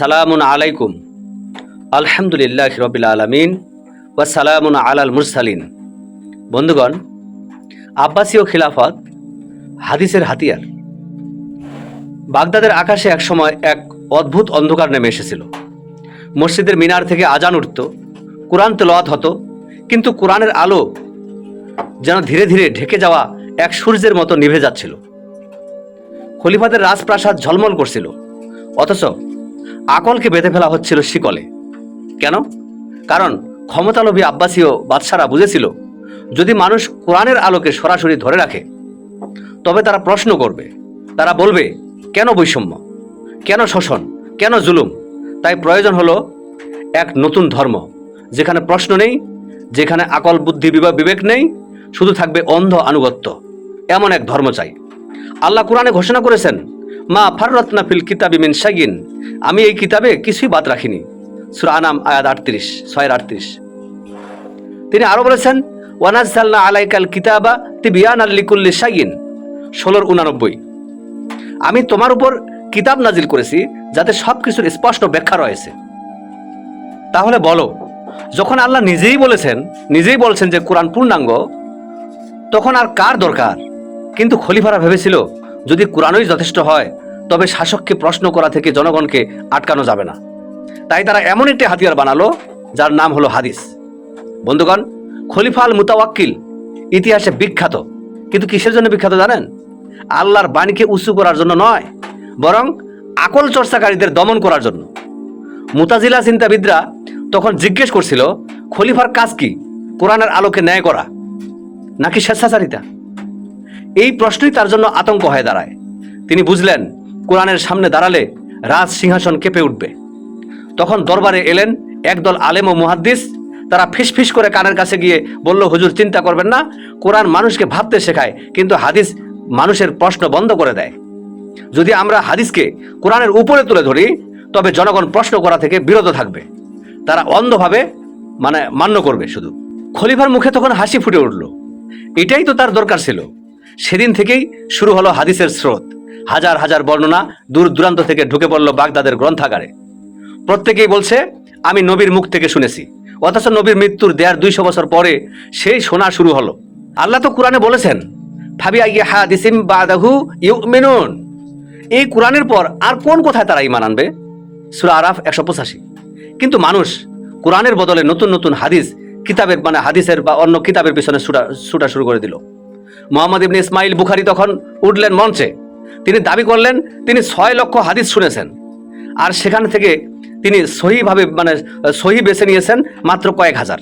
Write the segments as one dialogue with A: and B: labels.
A: সালামুন আলাইকুম। আলহামদুলিল্লাহ রবিল আলমিন ওয়া সালামুন আলাল মুরসালিন। বন্ধুগণ, আব্বাসীয় খিলাফত হাদিসের হাতিয়ার। বাগদাদের আকাশে একসময় এক অদ্ভুত অন্ধকার নেমে এসেছিল। মসজিদের মিনার থেকে আজান উঠত, কোরআন তেলাওয়াত হতো, কিন্তু কোরআনের আলো যেন ধীরে ধীরে ঢেকে যাওয়া এক সূর্যের মতো নিভে যাচ্ছিল। খলিফাদের রাজপ্রাসাদ ঝলমল করছিল, অথচ আকলকে বেঁধে ফেলা হচ্ছিল শিকলে। কেন? কারণ ক্ষমতালোভী আব্বাসীয় বাদশারা বুঝেছিল, যদি মানুষ কোরআনের আলোকে সরাসরি ধরে রাখে, তবে তারা প্রশ্ন করবে। তারা বলবে, কেন বৈষম্য? কেন শোষণ? কেন জুলুম? তাই প্রয়োজন হলো এক নতুন ধর্ম, যেখানে প্রশ্ন নেই, যেখানে আকল বুদ্ধি বিবা- বিবেক নেই, শুধু থাকবে অন্ধ আনুগত্য। এমন এক ধর্ম চাই। আল্লাহ কোরআনে ঘোষণা করেছেন মা ফাররত্না ফিল কিতাবি মিন শাগিন আমি এই কিতাবে কিছুই বাদ রাখিনি। সুরা আনাম, আয়াত আটত্রিশ, ছয়ের আটত্রিশ। তিনি আরও বলেছেন ওয়ানাজাল্লা আলাইকাল কিতাবা তিবিয়ান আল্লিকুল্লি শাগিন ষোলোর উনানব্বই। আমি তোমার উপর কিতাব নাজিল করেছি, যাতে সব কিছুর স্পষ্ট ব্যাখ্যা রয়েছে। তাহলে বলো, যখন আল্লাহ নিজেই বলেছেন, নিজেই বলছেন যে কোরআন পূর্ণাঙ্গ, তখন আর কার দরকার? কিন্তু খলিফারা ভেবেছিল, যদি কোরআনই যথেষ্ট হয় তবে শাসককে প্রশ্ন করা থেকে জনগণকে আটকানো যাবে না। তাই তারা এমন একটি হাতিয়ার বানালো, যার নাম হলো হাদিস। বন্ধুগণ, খলিফা আল মুতাওয়াক্কিল ইতিহাসে বিখ্যাত। কিন্তু কিসের জন্য বিখ্যাত জানেন? আল্লাহর বাণীকে উঁচু করার জন্য নয়, বরং আকল চর্চাকারীদের দমন করার জন্য। মুতাজিলা চিন্তাবিদরা তখন জিজ্ঞেস করছিল, খলিফার কাজ কি? কোরআনের আলোকে ন্যায় করা, নাকি স্বেচ্ছাচারিতা? এই প্রশ্নই তার জন্য আতঙ্ক হয়ে দাঁড়ায়। তিনি বুঝলেন কোরআনের সামনে দাঁড়ালে রাজ সিংহাসন কেঁপে উঠবে। তখন দরবারে এলেন একদল আলেম ও মুহাদ্দিস। তারা ফিসফিস করে কানের কাছে গিয়ে বলল, হুজুর, চিন্তা করবেন না। কোরআন মানুষকে ভাবতে শেখায়, কিন্তু হাদিস মানুষের প্রশ্ন বন্ধ করে দেয়। যদি আমরা হাদিসকে কোরআনের উপরে তুলে ধরি, তবে জনগণ প্রশ্ন করা থেকে বিরত থাকবে। তারা অন্ধভাবে মানে মান্য করবে শুধু। খলিফার মুখে তখন হাসি ফুটে উঠল। এটাই তো তার দরকার ছিল। সেদিন থেকেই শুরু হলো হাদিসের স্রোত। হাজার হাজার বর্ণনা দূর দূরান্ত থেকে ঢুকে পড়ল বাগদাদের গ্রন্থাগারে। প্রত্যেকেই বলছে, আমি নবীর মুখ থেকে শুনেছি। অথচ নবীর মৃত্যুর দেয়ার দুইশো বছর পরে সেই শোনা শুরু হলো। আল্লাহ তো কোরআনে বলেছেন, ফাবি আইয়া হাদিসিম বাদাহু ইউমিনুন। এই কোরআনের পর আর কোন কোথায় তারা ইমান আনবে? সুরা আরাফ একশো পঁচাশি। কিন্তু মানুষ কোরআনের বদলে নতুন নতুন হাদিস, কিতাবের মানে হাদিসের বা অন্য কিতাবের পিছনে ছুটা ছুটা শুরু করে দিল। মোহাম্মদ ইবনে ইসমাইল বুখারি তখন উঠলেন মঞ্চে। তিনি দাবি করলেন, তিনি ছয় লক্ষ হাদিস শুনেছেন। আর সেখান থেকে তিনি সহিভাবে মানে সহি বেছে নিয়েছেন মাত্র কয়েক হাজার।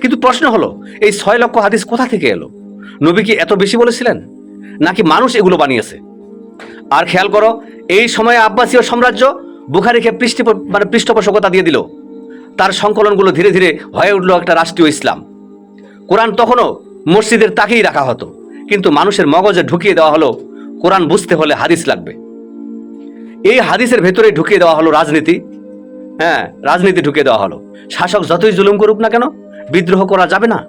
A: কিন্তু প্রশ্ন হলো, এই ছয় লক্ষ হাদিস কোথা থেকে এলো? নবী কি এত বেশি বলেছিলেন? নাকি মানুষ এগুলো বানিয়েছে? আর খেয়াল করো, এই সময়ে আব্বাসীয় সাম্রাজ্য বুখারিকে পৃষ্ঠ মানে পৃষ্ঠপোষকতা দিয়ে দিল। তার সংকলনগুলো ধীরে ধীরে হয়ে উঠল একটা রাষ্ট্রীয় ইসলাম। কোরআন তখনও মসজিদের তাকেই রাখা হতো। কিন্তু মানুষের মগজে ঢুকিয়ে দেওয়া হলো কোরআন বুঝতে হলে হাদিস লাগবে। এই হাদিসের ভেতরে ঢুকিয়ে দেওয়া হলো রাজনীতি। হ্যাঁ রাজনীতি ঢুকিয়ে দেওয়া হলো। শাসক যতই জুলুম করুক না কেন, বিদ্রোহ করা যাবে না।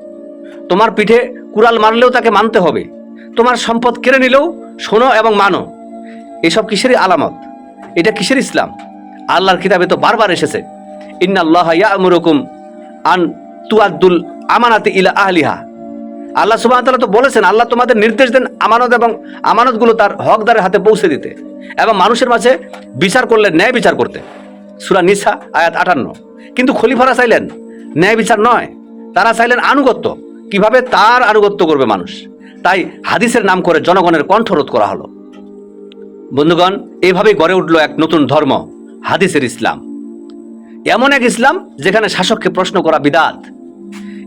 A: তোমার পিঠে কুড়াল মারলেও তাকে মানতে হবে। তোমার সম্পদ কেড়ে নিলেও শোনো এবং মানো। এসব কিসেরই আলামত? এটা কিসের ইসলাম? আল্লাহর কিতাবে তো বারবার এসেছে, ইন্নাল্লাহ ইয়ামুরুকুম আন তুয়াদ্দুল আমানাতি ইলা আহলিহা। আল্লাহ সুবাহ তাআলা তো বলেছেন, আল্লাহ তোমাদের নির্দেশ দেন আমানত এবং আমানতগুলো তার হকদারের হাতে পৌঁছে দিতে এবং মানুষের মাঝে বিচার করলে, ন্যায় বিচার করতে। সুরা নিসা, আয়াত আটান্ন। কিন্তু খলিফারা চাইলেন ন্যায় বিচার নয়, তারা চাইলেন আনুগত্য। কীভাবে? তার আনুগত্য করবে মানুষ। তাই হাদিসের নাম করে জনগণের কণ্ঠরোধ করা হলো। বন্ধুগণ, এভাবেই গড়ে উঠল এক নতুন ধর্ম, হাদিসের ইসলাম। এমন এক ইসলাম যেখানে শাসককে প্রশ্ন করা বিদাত।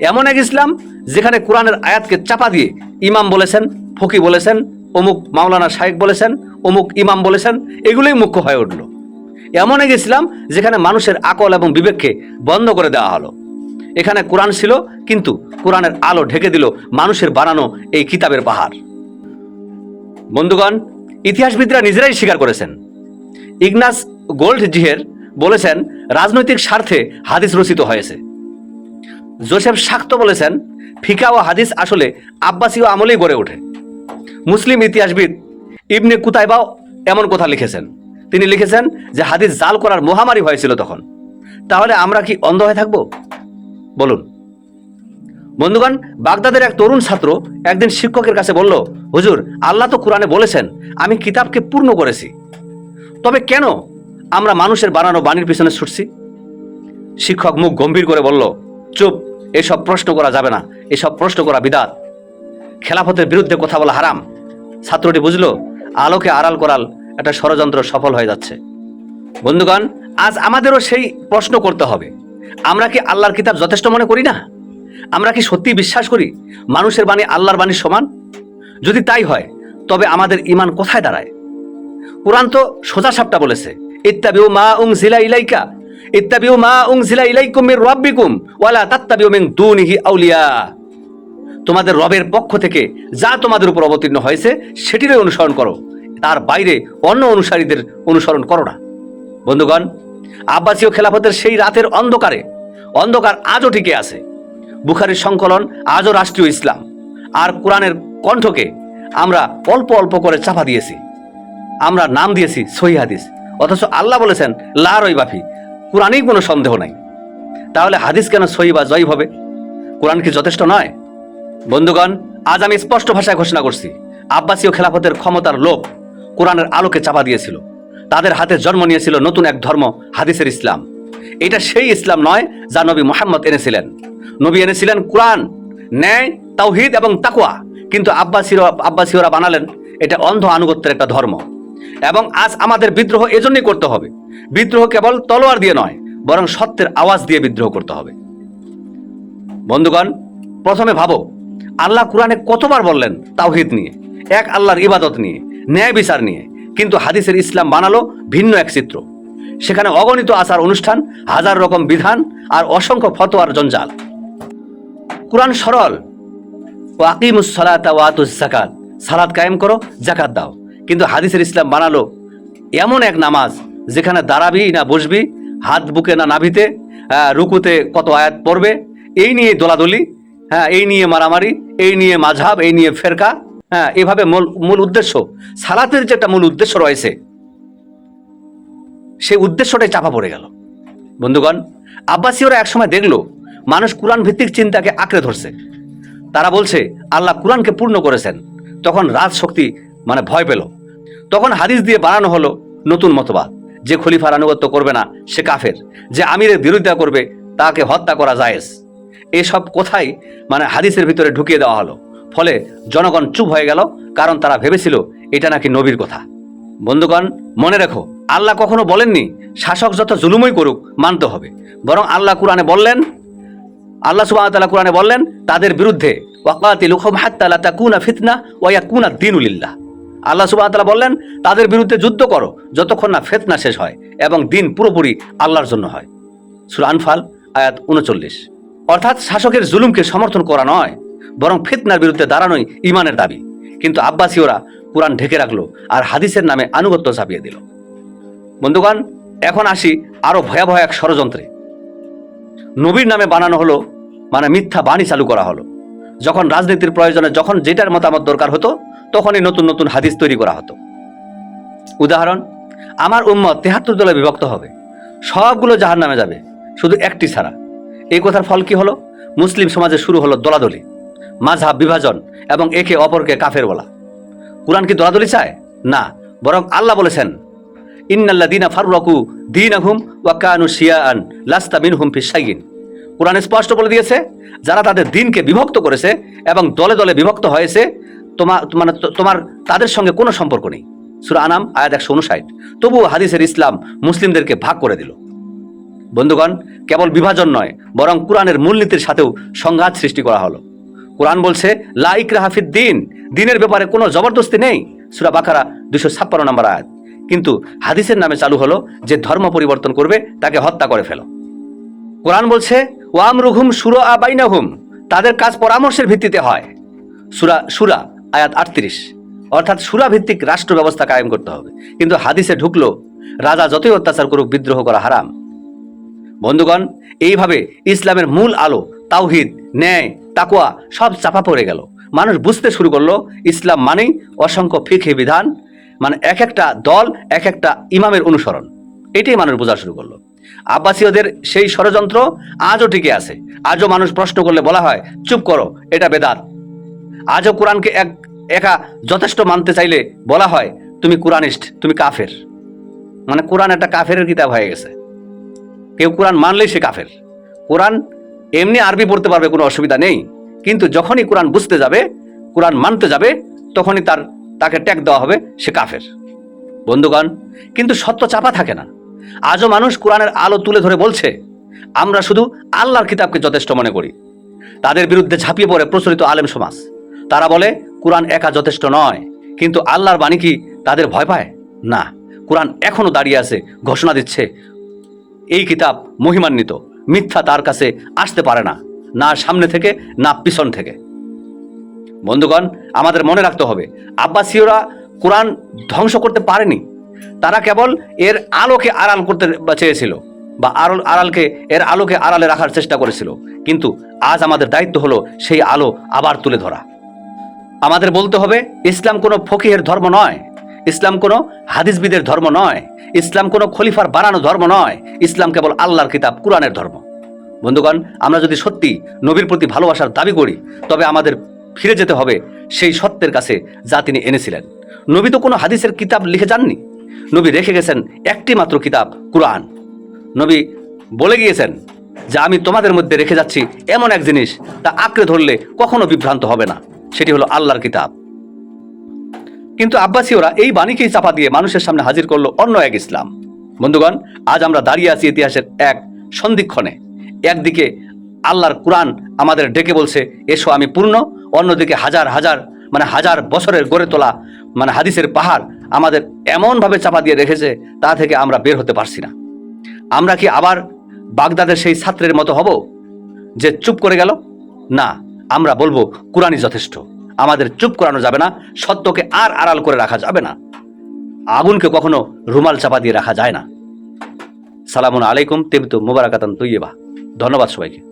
A: এমন এক ইসলাম যেখানে কোরআনের আয়াতকে চাপা দিয়ে ইমাম বলেছেন, ফকি বলেছেন, অমুক মাওলানা শাহেক বলেছেন, অমুক ইমাম বলেছেন, এগুলোই মুখ্য হয়ে উঠল। এমন এক ইসলাম যেখানে মানুষের আকল এবং বিবেককে বন্ধ করে দেওয়া হলো। এখানে কোরআন ছিল, কিন্তু কোরআনের আলো ঢেকে দিল মানুষের বানানো এই কিতাবের পাহাড়। বন্ধুগণ, ইতিহাসবিদরা নিজেরাই স্বীকার করেছেন। ইগনাস গোল্ড জিহের বলেছেন, রাজনৈতিক স্বার্থে হাদিস রচিত হয়েছে। জোসেফ শাক্ত বলেছেন ফিকা ও হাদিস আসলে আব্বাসীয় আমলেই গড়ে ওঠে। মুসলিম ইতিহাসবিদ ইবনে কুতাইবাও এমন কথা লিখেছেন। তিনি লিখেছেন যে হাদিস জাল করার মহামারী হয়েছিল তখন। তাহলে আমরা কি অন্ধ হয়ে থাকব? বলুন। বন্ধুগণ, বাগদাদের এক তরুণ ছাত্র একদিন শিক্ষকের কাছে বলল, হুজুর, আল্লাহ তো কোরআনে বলেছেন, আমি কিতাবকে পূর্ণ করেছি। তবে কেন আমরা মানুষের বানানো বাণীর পিছনে ছুটছি? শিক্ষক মুখ গম্ভীর করে বলল, চুপ এসব প্রশ্ন করা যাবে না, এসব প্রশ্ন করা বিদাত। খেলাফতের বিরুদ্ধে কথা বলা হারাম। ছাত্রটি বুঝলো, আলোকে আড়াল করাল একটা ষড়যন্ত্র সফল হয়ে যাচ্ছে। বন্ধুগণ, আজ আমাদেরও সেই প্রশ্ন করতে হবে। আমরা কি আল্লাহর কিতাব যথেষ্ট মনে করি না? আমরা কি সত্যি বিশ্বাস করি মানুষের বাণী আল্লাহর বাণীর সমান? যদি তাই হয়, তবে আমাদের ইমান কোথায় দাঁড়ায়? কোরআন তো সোজা সাপটা বলেছে, ইত্তাবিউ মা উং জিলা ইলাইকা ইত্তাবিউ মা উং জিলা ইলাইকুম মির রাব্বিকুম ওয়ালা তাত্তাবিউ মিন দুনিহি আউলিয়া। তোমাদের রবের পক্ষ থেকে যা তোমাদের উপর অবতীর্ণ হয়েছে, সেটিরই অনুসরণ করো। তার বাইরে অন্য অনুসারীদের অনুসরণ করো না। বন্ধুগণ, আব্বাসীয় খেলাফতের সেই রাতের অন্ধকারে, অন্ধকার আজও টিকে আছে। বুখারির সংকলন আজও রাষ্ট্রীয় ইসলাম। আর কোরআনের কণ্ঠকে আমরা অল্প অল্প করে চাপা দিয়েছি। আমরা নাম দিয়েছি সহি হাদিস। অথচ আল্লাহ বলেছেন, লা রই বাফি কোরআনেই কোনো সন্দেহ নাই। তাহলে হাদিস কেন সহি বা জয়ী হবে? কোরআন কি যথেষ্ট নয়? বন্ধুগণ, আজ আমি স্পষ্ট ভাষায় ঘোষণা করছি, আব্বাসীয় খেলাফতের ক্ষমতার লোভ কোরআনের আলোকে চাপা দিয়েছিল। তাদের হাতে জন্ম নিয়েছিল নতুন এক ধর্ম, হাদিসের ইসলাম। এটা সেই ইসলাম নয় যা নবী মোহাম্মদ এনেছিলেন। নবী এনেছিলেন কোরআন, ন্যায়, তাওহিদ এবং তাকুয়া কিন্তু আব্বাসীরা আব্বাসীয়রা বানালেন এটা অন্ধ আনুগত্যের একটা ধর্ম। এবং আজ আমাদের বিদ্রোহ এজন্যই করতে হবে। বিদ্রোহ কেবল তলোয়ার দিয়ে নয়, বরং সত্যের আওয়াজ দিয়ে বিদ্রোহ করতে হবে। বন্ধুগণ, প্রথমে ভাবো, আল্লাহ কোরআনে কতবার বললেন তাওহিদ নিয়ে, এক আল্লাহর ইবাদত নিয়ে, ন্যায় বিচার নিয়ে, কিন্তু হাদিসের ইসলাম বানালো ভিন্ন এক চিত্র। সেখানে অগণিত আচার অনুষ্ঠান, হাজার রকম বিধান আর অসংখ্য ফতোয়ার জঞ্জাল। কোরআন সরল। ওয়াকিমুস সালাতা ওয়াতুস জাকাত সালাত কায়েম করো জাকাত দাও। কিন্তু হাদিসের ইসলাম বানালো এমন এক নামাজ যেখানে দাঁড়াবি না বসবি হাত বুকে না নাভিতে আহ, রুকুতে কত আয়াত পড়বে এই নিয়ে দোলাদলি হ্যাঁ এই নিয়ে মারামারি এই নিয়ে মাঝাব এই নিয়ে ফেরকা হ্যাঁ এভাবে মূল মূল উদ্দেশ্য। সালাতের যে একটা মূল উদ্দেশ্য রয়েছে সেই উদ্দেশ্যটাই চাপা পড়ে গেল। বন্ধুগণ আব্বাসীয়রা একসময় দেখল মানুষ কোরআন ভিত্তিক চিন্তাকে আঁকড়ে ধরছে। তারা বলছে আল্লাহ কোরআনকে পূর্ণ করেছেন। তখন রাজশক্তি মানে ভয় পেল। তখন হাদিস দিয়ে বানানো হলো নতুন মতবাদ। যে খলিফার আনুগত্য করবে না, সে কাফের। যে আমিরের বিরোধিতা করবে, তাকে হত্যা করা জায়েজ। এসব কোথায় মানে হাদিসের ভিতরে ঢুকিয়ে দেওয়া হলো। ফলে জনগণ চুপ হয়ে গেল, কারণ তারা ভেবেছিল এটা নাকি নবীর কথা। বন্ধুগণ, মনে রেখো, আল্লাহ কখনো বলেননি, শাসক যত জুলুমই করুক, মানতে হবে। বরং আল্লাহ কোরআনে বললেন, আল্লাহ সুবাহ তাআলা কোরআনে বললেন, তাদের বিরুদ্ধে, ওয়াকাতিলুহুম হাত্তা লা তাকুনা ফিতনা ওয়া ইয়াকুনা দীনুলিল্লাহ আল্লাহ সুবাহ তাআলা বললেন, তাদের বিরুদ্ধে যুদ্ধ করো, যতক্ষণ না ফেতনা শেষ হয় এবং দিন পুরোপুরি আল্লাহর জন্য হয়। সূরা আনফাল, আয়াত উনচল্লিশ। অর্থাৎ শাসকের জুলুমকে সমর্থন করা নয়, বরং ফিতনার বিরুদ্ধে দাঁড়ানোই ইমানের দাবি। কিন্তু আব্বাসীয়রা কোরআন ঢেকে রাখল আর হাদিসের নামে আনুগত্য চাপিয়ে দিল। বন্ধুগণ, এখন আসি আরও ভয়াবহ এক ষড়যন্ত্রে। নবীর নামে বানানো হলো মানে মিথ্যা বাণী চালু করা হলো। যখন রাজনীতির প্রয়োজনে যখন যেটার মতামত দরকার হতো, তখনই নতুন নতুন হাদিস তৈরি করা হতো। উদাহরণ, আমার উম্মত তেহাত্তর দলে বিভক্ত হবে। সবগুলো জাহার নামে যাবে, শুধু একটি ছাড়া। এই কথার ফল কি হলো? মুসলিম সমাজে শুরু হলো দলাদলি, মাঝহাব বিভাজন এবং একে অপরকে কাফের বলা। কোরআন কি দলাদলি চায়? না, বরং আল্লাহ বলেছেন ইন্নাল্লাদিনা ফাররাকু দীনাহুম ওয়া কানু শিয়াআন লাস্তা মিনহুম ফিসাইয়িন কোরআন স্পষ্ট বলে দিয়েছে, যারা তাদের দিনকে বিভক্ত করেছে এবং দলে দলে বিভক্ত হয়েছে তোমার মানে তোমার, তাদের সঙ্গে কোনো সম্পর্ক নেই। সূরা আনাম আয়াত একশো উনষাট তবুও হাদিসের ইসলাম মুসলিমদেরকে ভাগ করে দিল। বন্ধুগণ, কেবল বিভাজন নয়, বরং কোরআনের মূলনীতির সাথেও সংঘাত সৃষ্টি করা হলো। কোরআন বলছে লাইক ইকরাহা ফিদ দিন, দিনের ব্যাপারে কোনো জবরদস্তি নেই, সুরা বাকারা দুশো ছাপ্পান্ন নম্বর আয়াত। কিন্তু হাদিসের নামে চালু হলো যে ধর্ম পরিবর্তন করবে, তাকে হত্যা করে ফেলো। কোরআন বলছে ওয়াম রুহুম সুর আবাইনাহুম তাদের কাজ পরামর্শের ভিত্তিতে হয়। সুরা সুরা, আয়াত আটত্রিশ। অর্থাৎ সুরা ভিত্তিক রাষ্ট্র ব্যবস্থা কায়েম করতে হবে। কিন্তু হাদিসে ঢুকলো, রাজা যতই অত্যাচার করুক, বিদ্রোহ করা হারাম। বন্ধুগণ, এইভাবে ইসলামের মূল আলো, তাওহিদ, ন্যায় তাকুয়া সব চাপা পড়ে গেল। মানুষ বুঝতে শুরু করল, ইসলাম মানেই অসংখ্য ফিখে বিধান মানে এক একটা দল, এক একটা ইমামের অনুসরণ। এটাই মানুষ বোঝা শুরু করল। আব্বাসীয়দের সেই ষড়যন্ত্র আজও টিকে আছে। আজও মানুষ প্রশ্ন করলে বলা হয়, চুপ করো, এটা বেদাত। আজও কোরআনকে এক, একা যথেষ্ট মানতে চাইলে বলা হয়, তুমি কোরআনিস্ট, তুমি কাফের। মানে কোরআন একটা কাফের কিতাব হয়ে গেছে। কেউ কোরআন মানলেই সে কাফের। কোরআন এমনি আরবি পড়তে পারবে, কোনো অসুবিধা নেই। কিন্তু যখনই কোরআন বুঝতে যাবে, কোরআন মানতে যাবে, তখনই তার, তাকে ট্যাগ দেওয়া হবে, সে কাফের। বন্ধুগণ, কিন্তু সত্য চাপা থাকে না। আজও মানুষ কোরআনের আলো তুলে ধরে বলছে, আমরা শুধু আল্লাহর কিতাবকে যথেষ্ট মনে করি। তাদের বিরুদ্ধে ঝাঁপিয়ে পড়ে প্রচলিত আলেম সমাজ। তারা বলে, কোরআন একা যথেষ্ট নয়, কিন্তু আল্লাহর বাণী কি তাদের ভয় পায়? না, কোরআন এখনও দাঁড়িয়ে আছে, ঘোষণা দিচ্ছে, এই কিতাব মহিমান্বিত, মিথ্যা তার কাছে আসতে পারে না না সামনে থেকে, না পিছন থেকে। বন্ধুগণ, আমাদের মনে রাখতে হবে, আব্বাসীয়রা কোরআন ধ্বংস করতে পারেনি। তারা কেবল এর আলোকে আড়াল করতে চেয়েছিল বা আড়ল, আড়ালকে, এর আলোকে আড়ালে রাখার চেষ্টা করেছিল। কিন্তু আজ আমাদের দায়িত্ব হলো সেই আলো আবার তুলে ধরা। আমাদের বলতে হবে, ইসলাম কোনো ফকিহের ধর্ম নয়। ইসলাম কোনো হাদিসবিদের ধর্ম নয়। ইসলাম কোনো খলিফার বানানো ধর্ম নয়। ইসলাম কেবল আল্লাহর কিতাব, কোরআনের ধর্ম। বন্ধুগণ, আমরা যদি সত্যি নবীর প্রতি ভালোবাসার দাবি করি, তবে আমাদের ফিরে যেতে হবে সেই সত্যের কাছে যা তিনি এনেছিলেন। নবী তো কোনো হাদিসের কিতাব লিখে যাননি। নবী রেখে গেছেন একটি মাত্র কিতাব, কোরআন। নবী বলে গিয়েছেন যে, আমি তোমাদের মধ্যে রেখে যাচ্ছি এমন এক জিনিস তা আঁকড়ে ধরলে কখনো বিভ্রান্ত হবে না। সেটি হলো আল্লাহর কিতাব। কিন্তু আব্বাসীয়রা এই বাণীকেই চাপা দিয়ে মানুষের সামনে হাজির করল অন্য এক ইসলাম। বন্ধুগণ, আজ আমরা দাঁড়িয়ে আছি ইতিহাসের এক সন্ধিক্ষণে। একদিকে আল্লাহর কোরআন আমাদের ডেকে বলছে, এসো, আমি পূর্ণ। অন্যদিকে হাজার হাজার মানে হাজার বছরের গড়ে তোলা মানে হাদিসের পাহাড় আমাদের এমনভাবে চাপা দিয়ে রেখেছে, তা থেকে আমরা বের হতে পারছি না। আমরা কি আবার বাগদাদের সেই ছাত্রের মতো হব যে চুপ করে গেল? না, আমরা বলব কোরআনই যথেষ্ট। আমাদের চুপ করানো যাবে না, সত্যকে আর আড়াল করে রাখা যাবে না। আগুনকে কখনো রুমাল চাপা দিয়ে রাখা যায় না। সালামুন আলাইকুম তেমতু মুবারাকাতান তৈয়বা। ধন্যবাদ সবাইকে।